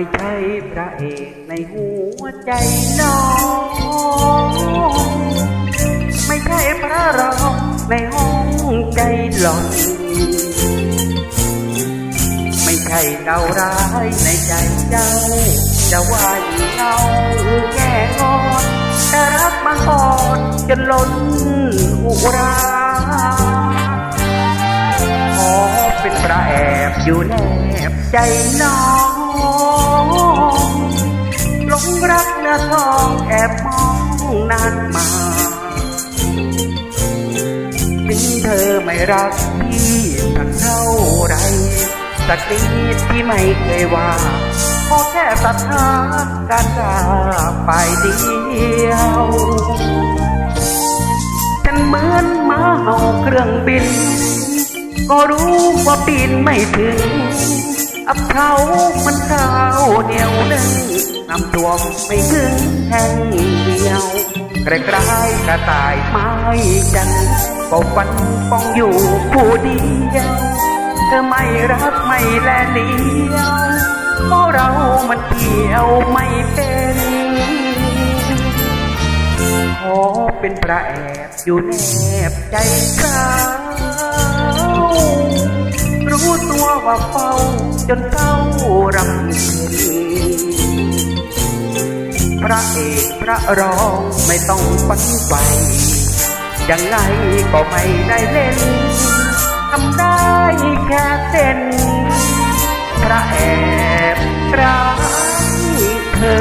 ไม่ใช่พระเอกในหัวใจน้อง ไม่ใช่พระรองในห้องใจหลอน ไม่ใช่เจ้าร้ายในใจเจ้า จะว่าอยู่เงาแง่งอนแต่รักบางคนจนล้นอุราขอเป็นพระแอบอยู่แนบใจน้อง อทองแอบมองนานมาถึงเธอไม่รักพี่สักเท่าไรสักนิดที่ไม่เคยว่าขอแค่ศรัทธาการกล้าไปเดียวฉันเหมือนหมาเห่าเครื่องบิน ก็รู้ว่าบินไม่ถึงอับเขามันข้าวเหนียวนึ่ง น้ำท่วมไม่ถึงแห่งเดียวใกล้ๆกระต่ายไม้จันก็ฟันป้องอยู่ผู้เดียวเธอไม่รักไม่แลเลียวเพราะเรามันเกี่ยวไม่เป็นขอเป็นพระแอบอยู่แนบใจ ระเอกพระรองไม่ต้องปันไปยังไงก็ไม่ได้เล่นทำได้แค่เต้นพระแอบรักเธอ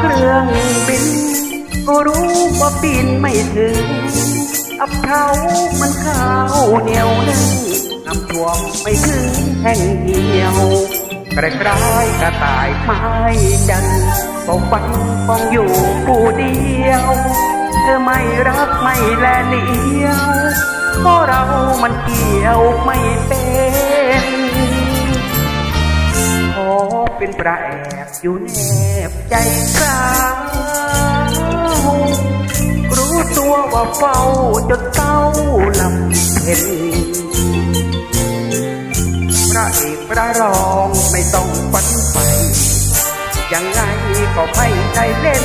เครื่องบิน ก็รู้ว่าบินไม่ถึง อับเท้ามันข้าวเหนียวนึ่งน้ำท่วมไม่ถึงแห่งเดียวกระไรกระต่ายไม้จันทร์ก็ฟันฟองอยู่ผู้เดียวเธอไม่รักไม่แลเลียวเพราะเรามันเกี่ยวไม่เป็น เป็นประแอบอยู่แนบใจสางรู้ตัวว่าเฝ้าจนเต้าลำเพ็นพระเอกพระรองไม่ต้องฝันไปยังไงก็ไม่ได้เล่น